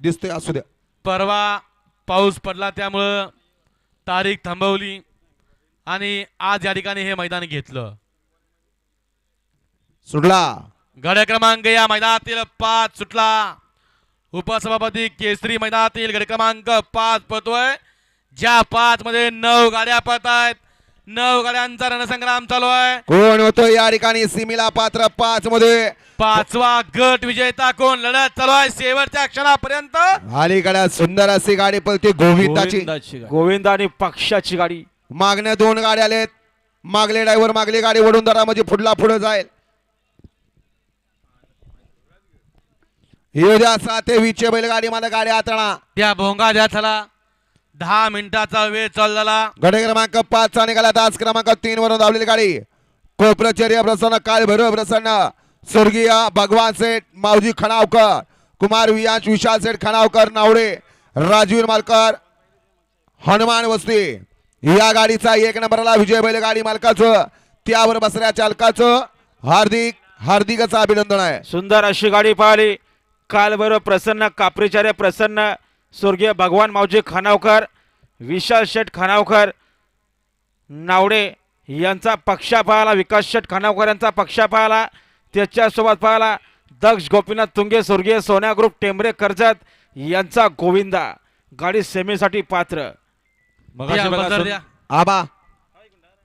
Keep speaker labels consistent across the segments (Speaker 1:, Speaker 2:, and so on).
Speaker 1: दिसतोय असू द्या.
Speaker 2: परवा पाऊस पडला त्यामुळं तारीख थांबवली आणि आज या ठिकाणी हे मैदान घेतलं.
Speaker 1: सुटला.
Speaker 2: गड क्रमांक या मैदानातील पाच सुटला. उपसभापती केसरी मैदानातील गड क्रमांक पाच पळतोय. ज्या पाच मध्ये नऊ गाड्या पळत आहेत नऊ गाड्यांचा रणसंग्राम चालू आहे.
Speaker 1: कोण होतो या ठिकाणी? सिमीला पात्र पाच मध्ये
Speaker 2: पाचवा गट विजेता कोण लढत चालू आहे. शेवटच्या क्षणापर्यंत.
Speaker 1: अलीकडे सुंदर अशी गाडी पळते गोविंदाची.
Speaker 3: गोविंद आणि पक्षाची गाडी.
Speaker 1: मागण्या दोन गाड्या आलेत. मागले ड्रायव्हर मागली गाडी वडून धरा म्हणजे पुढला पुढे जाईल. येऊ द्या साते विचे बैलगाडी मला गाडी हाताळा
Speaker 2: त्या भोंगा द्या चला. दहा मिनिटाचा वेळ चाललेला
Speaker 1: गडे क्रमांक पाच चा निघाला तास क्रमांक तीन वरून धावलेली गाडी. कोपरचर्य प्रसन्न काळ भैरव प्रसन्न स्वर्गीय भगवान सेठ माऊजी खणावकर कुमार वियांश विशाल सेठ खणावकर नावडे राजवीर मालकर हनुमान वस्ती. या गाडीचा एक नंबरला विजय बैलगाडी मालकाचं त्यावर बसऱ्या चालकाचं हार्दिक हार्दिकच अभिनंदन आहे.
Speaker 3: सुंदर अशी गाडी पाहिली. कालभैरव प्रसन्न कापरीचार्य प्रसन्न स्वर्गीय भगवान माऊजी खानावकर विशाल शेठ खानावकर नावडे यांचा पक्षा पाहिला विकास शेठ खानावकर यांचा पक्षा पाहिला त्याच्यासोबत पाहिला दक्ष गोपीनाथ तुंगे स्वर्गीय सोन्या ग्रुप टेंबरे कर्जत यांचा गोविंदा. गाडी सेमीसाठी पात्र.
Speaker 4: मगाशी बघा सुं-.
Speaker 1: आबा.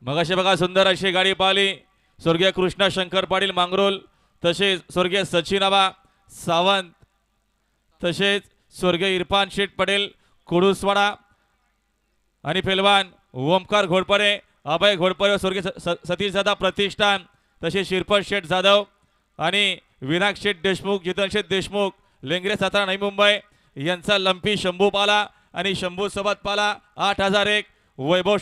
Speaker 4: मगाशी बघा सुंदर अशी गाडी पाहिली. स्वर्गीय कृष्णा शंकर पाटील मांगरोल तसेच स्वर्गीय सचिन आबा सावंत तसेच स्वर्गीय इरफान शेठ पटेल कुडुसवाडा आणि पेलवान ओमकार घोडपरे अभय घोडपरे स्वर्गीय सतीश दादा प्रतिष्ठान तसेच शिरपत शेठ जाधव आणि विनायक शेठ देशमुख जितन शेठ देशमुख लेंगरे सातारा नवी मुंबई यांचा लंपी शंभू पाला आणि शंभू सोबत पाला आठ हजार एक वैभव